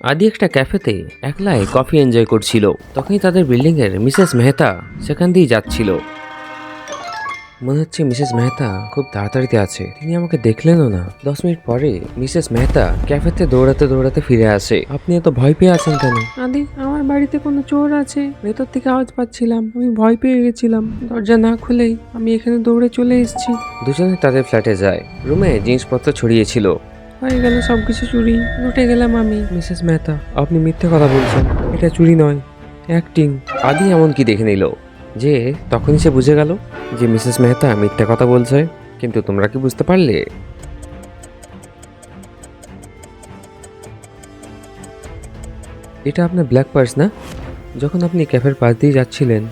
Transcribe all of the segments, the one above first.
আদি একটা ক্যাফেতে একলাই কফি এনজয় করছিল। তখনই তাদের বিল্ডিং এর মিসেস মেহতা সেখান দিয়ে যাচ্ছিল। মনে হচ্ছে মিসেস মেহতা খুব তাড়াতাড়িতে আছে। তিনি আমাকে দেখলেনও না। দশ মিনিট পরে মিসেস মেহতা ক্যাফেতে দৌড়াতে দৌড়াতে ফিরে আসে। আপনি এত ভয় পেয়ে আছেন কেন? আদি আমার বাড়িতে কোনো চোর আছে? ভেতর থেকে আওয়াজ পাচ্ছিলাম। আমি ভয় পেয়ে গেছিলাম। দরজা না খুলেই আমি এখানে দৌড়ে চলে এসেছি। দুজনে তাদের ফ্ল্যাটে যায়। রুমে জিনিসপত্র ছড়িয়েছিল হয়ে গেল সবকিছু চুরি। লুটে গেলাম আমি। মিসেস মেহতা আপনি মিথ্যে কথা বলছেন। এটা চুরি নয় অ্যাক্টিং। আদি এমন কি দেখে নিল? যে তখনই সে বুঝে গেল যে মিসেস মেহতা মিথ্যে কথা বলছে কিন্তু তোমরা কি বুঝতে পারলে? এটা আপনার ব্ল্যাক পার্স না? যখন আপনি ক্যাফের পাশ দিয়ে যাচ্ছিলেন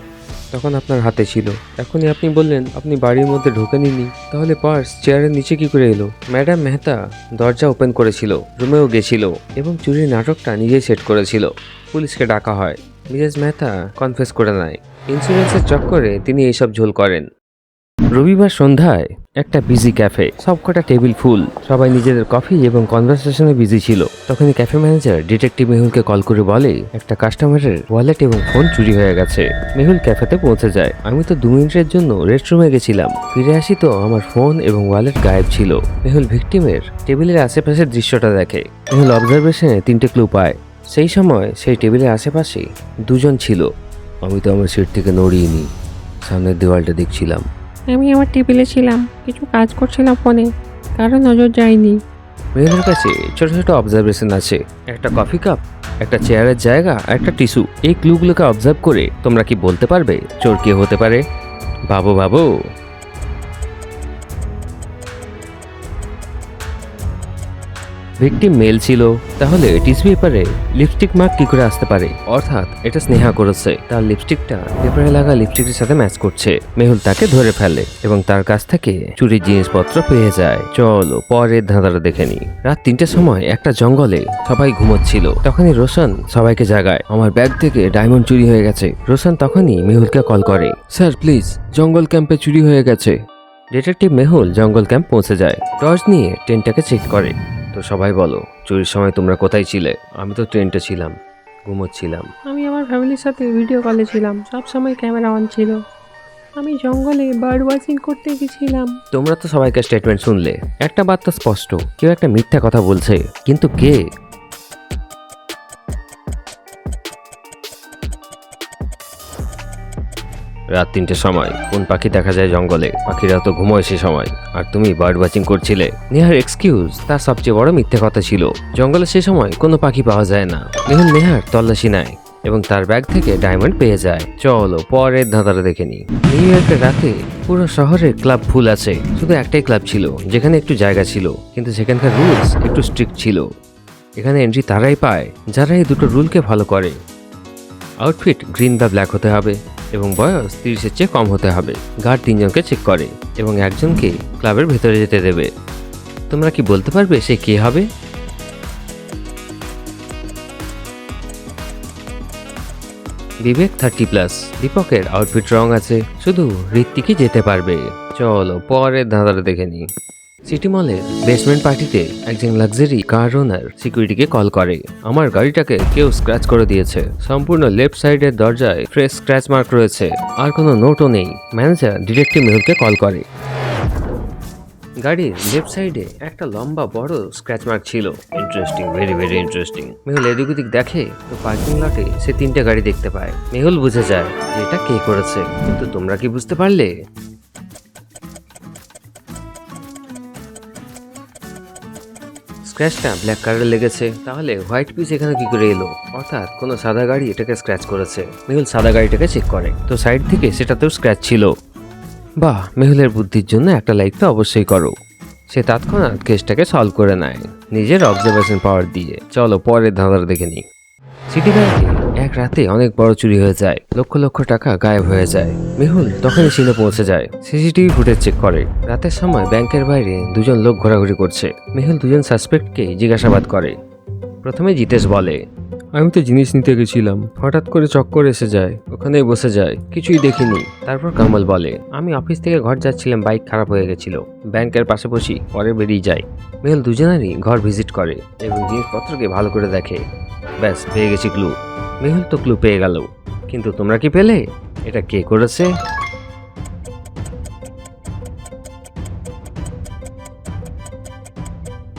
তখন আপনার হাতে ছিল। এখনই আপনি বললেন, আপনি বাড়ির মধ্যে ঢোকে নিনি তাহলে পার্স, চেয়ারের নিচে কি করে এলো? ম্যাডাম মেহতা দরজা ওপেন করেছিল, রুমেও গেছিল এবং চুরির নাটকটা নিজেই সেট করেছিল। পুলিশকে ডাকা হয়। মিসেস মেহতা কনফেস করে নেয়। ইন্স্যুরেন্সের চক্করে তিনি এইসব ঝোল করেন। রবিবার সন্ধ্যায় একটা বিজি ক্যাফে সবকটা টেবিল ফুল সবাই নিজেদের কফি এবং কনভারসেশনে বিজি ছিল। তখনই ক্যাফে ম্যানেজার ডিটেকটিভ মেহুলকে কল করে বলে, একটা কাস্টমারের ওয়ালেট এবং ফোন চুরি হয়ে গেছে। মেহুল ক্যাফেতে পৌঁছে যায়। আমি তো দু মিনিটের জন্য রেস্টরুমে গেছিলাম। ফিরে আসি তো আমার ফোন এবং ওয়ালেট গায়েব ছিল। মেহুল ভিকটিমের টেবিলের আশেপাশের দৃশ্যটা দেখে। মেহুল অবজারভেশনে তিনটে ক্লু পায়। সেই সময় সেই টেবিলের আশেপাশে দুজন ছিল। আমি তো আমার সিট থেকে নড়িয়ে সামনের দেওয়ালটা দেখছিলাম। আমি আমার টেবিলে ছিলাম, কিছু কাজ করছিলাম ফোনে, কারও নজর যায়নি। মেয়েদের কাছে ছোট ছোট অবজারভেশন আছে। একটা কফি কাপ একটা চেয়ারের জায়গা, একটা টিস্যু এই ক্লুগুলোকে অবজার্ভ করে তোমরা কি বলতে পারবে? চোর কে হতে পারে? ভাবো ভাবো ভিকটিম মেল ছিল, তাহলে টিস্যু পেপারে লিপস্টিক মার্ক কি করে আসতে পারে? অর্থাৎ এটা স্নেহা করেছে। তার লিপস্টিকটা পেপারে লাগা লিপস্টিকের সাথে ম্যাচ করছে। মেহুল তাকে ধরে ফেলে এবং তার কাছ থেকে চুরির জিনিসপত্র পেয়ে যায়। চলো, পরের ধাঁধাটা দেখে নি। রাত তিনটের সময় একটা জঙ্গলে সবাই ঘুমোচ্ছিল। তখনই রোশন সবাইকে জাগায়। আমার ব্যাগ থেকে ডায়মন্ড চুরি হয়ে গেছে। রোশন তখনই মেহুলকে কল করে। স্যার প্লিজ জঙ্গল ক্যাম্পে চুরি হয়ে গেছে। ডিটেকটিভ মেহুল জঙ্গল ক্যাম্প পৌঁছে যায়। টর্চ নিয়ে ট্রেনটাকে চেক করে। তো সবাই বলো চুরির সময় তোমরা কোথায় ছিলে? আমি তো ট্রেনটা ছিলাম ঘুমোচ্ছিলাম। আমি আমার ফ্যামিলির সাথে ভিডিও কলে ছিলাম সব সময় ক্যামেরা অন ছিল। আমি জঙ্গলে বার্ড ওয়াচিং করতে গেছিলাম। তোমরা তো সবাইকে স্টেটমেন্ট শুনলে। একটা বার্তা স্পষ্ট কেউ একটা মিথ্যা কথা বলছে কিন্তু কে? রাত তিনটের সময়। কোন পাখি দেখা যায় জঙ্গলে? পাখিরা তো ঘুমোয় সে সময়। আর তুমি বার্ড ওয়াচিং করছিলে। নেহার এক্সকিউজ তার সবচেয়ে বড় মিথ্যে কথা ছিল। জঙ্গলে সে সময় কোনো পাখি পাওয়া যায় না। মেহুল নেহার তল্লাশি নেয় এবং তার ব্যাগ থেকে ডায়মন্ড পেয়ে যায়। চলো, পরের ধাঁধাটা দেখে নি নিউ ইয়র্কের রাতে পুরো শহরে ক্লাব ফুল আছে। শুধু একটাই ক্লাব ছিল, যেখানে একটু জায়গা ছিল। কিন্তু সেখানকার রুলস একটু স্ট্রিক্ট ছিল। এখানে এন্ট্রি তারাই পায়, যারা এই দুটো রুলকে ফলো করে। আউটফিট গ্রিন বা ব্ল্যাক হতে হবে। এবং বয়স তিরিশের চেয়ে কম হতে হবে। গার্ড তিনজনকে চেক করে এবং একজনকে ক্লাবের ভেতরে যেতে দেবে। তোমরা কি বলতে পারবে সে কে হবে? বিবেক থার্টি প্লাস দীপকের আউটফিট রং আছে, শুধু ঋত্বিকই যেতে পারবে। চলো, পরের ধাঁধাটা দেখে নি সিটি মলের বেসমেন্ট পার্টিতে একজন লাক্সারি কার ওনার সিকিউরিটিকে কল করে। আমার গাড়িটাকে কেউ স্ক্র্যাচ করে দিয়েছে। সম্পূর্ণ লেফট সাইডের দরজায় ফ্রেশ স্ক্র্যাচ মার্ক রয়েছে। আর কোনো নোটও নেই। ম্যানেজার ডিরেক্টিভ মেহুলকে কল করে। গাড়ির লেফট সাইডে একটা লম্বা বড় স্ক্র্যাচ মার্ক ছিল। Interesting very very interesting Mehul এদিক ওদিক দেখে তো পার্কিং লটে সে তিনটে গাড়ি দেখতে পায়। মেহুল বুঝে যায় যে এটা কে করেছে। কিন্তু তোমরা কি বুঝতে পারলে? স্ক্র্যাচটা ব্ল্যাক কালারে লেগেছে। তাহলে হোয়াইট পিস এখানে কি করে এলো? অর্থাৎ কোনো সাদা গাড়ি এটাকে স্ক্র্যাচ করেছে। মেহুল সাদা গাড়িটাকে চেক করে। তো সাইড থেকে সেটাতেও স্ক্র্যাচ ছিল। বাহ, মেহুলের বুদ্ধির জন্য একটা লাইক তো অবশ্যই করো। সে তৎক্ষণাৎ কেসটাকে সলভ করে নেয়। নিজের অবজারভেশন পাওয়ার দিয়ে। চলো পরের ধাঁধার দেখে নিই। সিটি ব্যাংকে এক রাতে অনেক বড় চুরি হয়ে যায়। লক্ষ লক্ষ টাকা গায়েব হয়ে যায়। মেহুল তখনই সিনে পৌঁছে যায়। সিসিটিভি ফুটেজ চেক করে। রাতের সময় ব্যাংকের বাইরে দুজন লোক ঘোরাঘুরি করছে। মেহুল দুজন সাসপেক্টকে জিজ্ঞাসাবাদ করে। প্রথমে জিতেশ বলে, আমি তো জিনিস নিতে গেছিলাম। হঠাৎ করে চক্কর এসে যায়। ওখানেই বসে যায়। কিছুই দেখিনি। তারপর কামাল বলে, আমি অফিস থেকে ঘর যাচ্ছিলাম। বাইক খারাপ হয়ে গেছিল। ব্যাংকের পাশে বসি পরে বেরিয়ে যায় মেহুল দুজনেরই ঘর ভিজিট করে এবং জিনিসপত্রকে ভালো করে দেখে। ব্যাস, পেয়ে গেছি ক্লু মেহুল তো ক্লু পেয়ে গেল। কিন্তু তোমরা কি পেলে? এটা কে করেছে?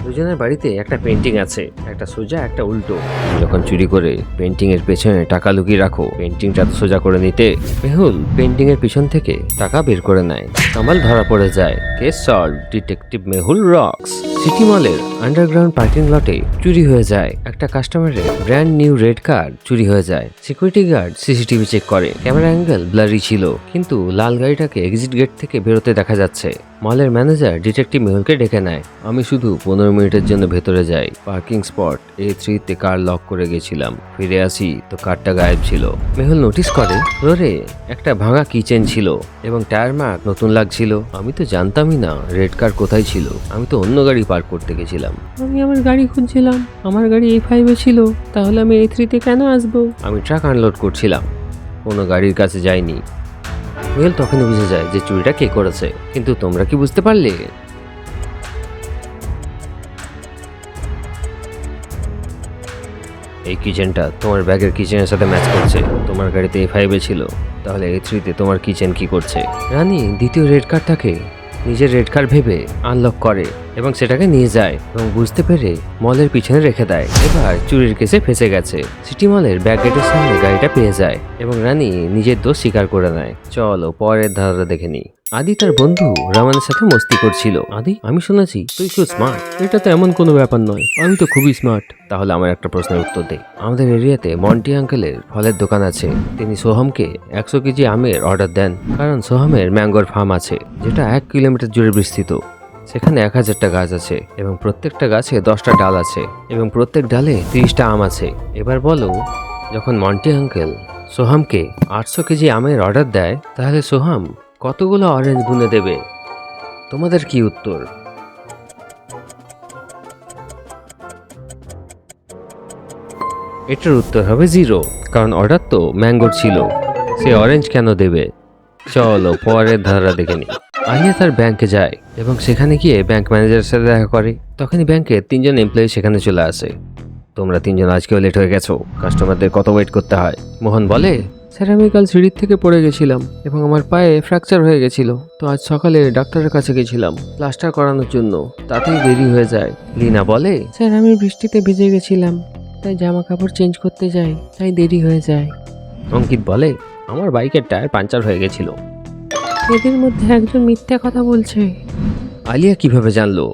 দুজনের বাড়িতে একটা পেন্টিং আছে, একটা সোজা, একটা উল্টো। যখন চুরি করে পেন্টিং এর পেছনে টাকা লুকিয়ে রাখো পেন্টিংটা তো সোজা করে নিতে। মেহুল পেন্টিং এর পিছন থেকে টাকা বের করে নেয়। কামাল ধরা পড়ে যায়। Case solve, detective Mehul rocks. City মলের আন্ডারগ্রাউন্ড পার্কিং লটে চুরি হয়ে যায়। একটা কাস্টমারের ব্র্যান্ড নিউ রেড কার্ড চুরি হয়ে যায়। সিকিউরিটি গার্ড সিসিটিভি চেক করে। ক্যামেরা অ্যাঙ্গেল ব্লারি ছিল, কিন্তু লাল গাড়িটাকে এক্সিট গেট থেকে বেরোতে দেখা যাচ্ছে। মলের ম্যানেজার ডিটেকটিভ মেহুলকে ডেকে নেয়। আমি শুধু পনেরো মিনিটের জন্য ভেতরে যাই। পার্কিং স্পট এ থ্রিতে কার লক করে গেছিলাম। ফিরে আসি তো কারটা গায়েব ছিল। মেহুল নোটিস করে ফ্লোরে একটা ভাঙা কিচেন ছিল এবং টায়ার মার্ক নতুন লাগছিল। আমি তো জানতামই না রেড কার কোথায় ছিল। আমি তো অন্য গাড়ি পার্ক করতে গেছিলাম। আমি আমার গাড়ি খুঁজছিলাম। আমার গাড়ি এই ফাইভে ছিল। তাহলে আমি এই থ্রিতে কেন আসব? আমি ট্রাক আনলোড করছিলাম। কোনো গাড়ির কাছে যাইনি। মেহুল তখনই বুঝে যায় যে চুরিটা কে করেছে। কিন্তু তোমরা কি বুঝতে পারলে? এই কিচেনটা তোমার ব্যাগের কিচেনের সাথে ম্যাচ করছে। তোমার গাড়িতে এ ফাইভে ছিল। তাহলে এ থ্রিতে তোমার কিচেন কি করছে? রানী দ্বিতীয় রেড কার্ডটাকে নিজের রেড কার্ড ভেবে আনলক করে। এবং সেটাকে নিয়ে যায় এবং বুঝতে পেরে মলের পিছনে রেখে দেয়। এবার চুরির কেসে ফেসে গেছে। সিটি মলের ব্যাক গেটের সামনে গাড়িটা পেয়ে যায় এবং রানী নিজের দোষ স্বীকার করে নেয়। চলো, পরের ধারাটা দেখে নিই। আদি তার বন্ধু রামানের সাথে মস্তি করছিল। আদি, আমি শুনেছি, তুই খুব স্মার্ট এটা তো এমন কোনো ব্যাপার নয়। আমি তো খুবই স্মার্ট তাহলে আমার একটা প্রশ্নের উত্তর দে। আমাদের এরিয়াতে মন্টি আঙ্কেলের ফলের দোকান আছে। তিনি সোহমকে একশো কেজি আমের অর্ডার দেন। কারণ সোহমের ম্যাঙ্গোর ফার্ম আছে, যেটা এক কিলোমিটার জুড়ে বিস্তৃত। সেখানে এক হাজারটা গাছ আছে এবং প্রত্যেকটা গাছে দশটা ডাল আছে এবং প্রত্যেক ডালে তিরিশটা আম আছে। এবার বলো, যখন মন্টি আঙ্কেল সোহামকে আটশো কেজি আমের অর্ডার দেয়, তাহলে সোহাম কতগুলো অরেঞ্জ বুনে দেবে? তোমাদের কি উত্তর? এটার উত্তর হবে জিরো কারণ অর্ডার তো ম্যাঙ্গোর ছিল। সে অরেঞ্জ কেন দেবে? চলো, পরের ধারা দেখে নি আলিয়া তার ব্যাংকে যায় এবং সেখানে গিয়ে ব্যাংক ম্যানেজারের সাথে দেখা করে। তখনই ব্যাংকে তিনজন এমপ্লয়ি সেখানে চলে আসে। তোমরা তিনজন আজকেও লেট হয়ে গেছো। কাস্টমারদের কত ওয়েট করতে হয়? মোহন বলে, স্যার, আমি কাল সিঁড়ির থেকে পড়ে গেছিলাম এবং আমার পায়ে ফ্র্যাকচার হয়ে গেছিল। তো আজ সকালে ডাক্তারের কাছে গেছিলাম প্লাস্টার করানোর জন্য। তাতেই দেরি হয়ে যায়। লিনা বলে, স্যার, আমি বৃষ্টিতে ভিজে গেছিলাম। তাই জামা কাপড় চেঞ্জ করতে যাই। তাই দেরি হয়ে যায়। অঙ্কিত বলে, আমার বাইকের টায়ার পাঞ্চার হয়ে গেছিল। এদের মধ্যে একজন মিথ্যা কথা বলছে। আলিয়া কীভাবে জানলো?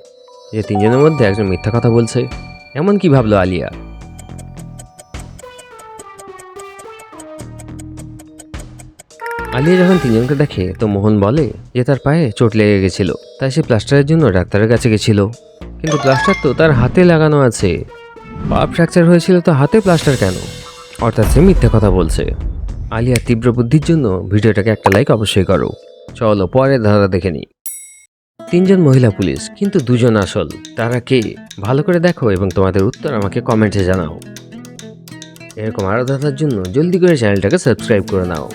যে তিনজনের মধ্যে একজন মিথ্যা কথা বলছে। এমন কি ভাবলো আলিয়া? আলিয়া যখন তিনজনকে দেখে, তো মোহন বলে যে তার পায়ে চোট লেগে গেছিল, তাই সে প্লাস্টারের জন্য ডাক্তারের কাছে গেছিল। কিন্তু প্লাস্টার তো তার হাতে লাগানো আছে। পা ফ্র্যাকচার হয়েছিল তো হাতে প্লাস্টার কেন? অর্থাৎ সে মিথ্যা কথা বলছে। আলিয়ার তীব্র বুদ্ধির জন্য ভিডিওটাকে একটা লাইক অবশ্যই করো। চলো, পরে ধারা দেখে নিই। তিনজন মহিলা পুলিশ, কিন্তু দুজন আসল। তারা কে? ভালো করে দেখো এবং তোমাদের উত্তর আমাকে কমেন্টে জানাও। এরকম আরও ধাঁধার জন্য জলদি করে চ্যানেলটাকে সাবস্ক্রাইব করে নাও।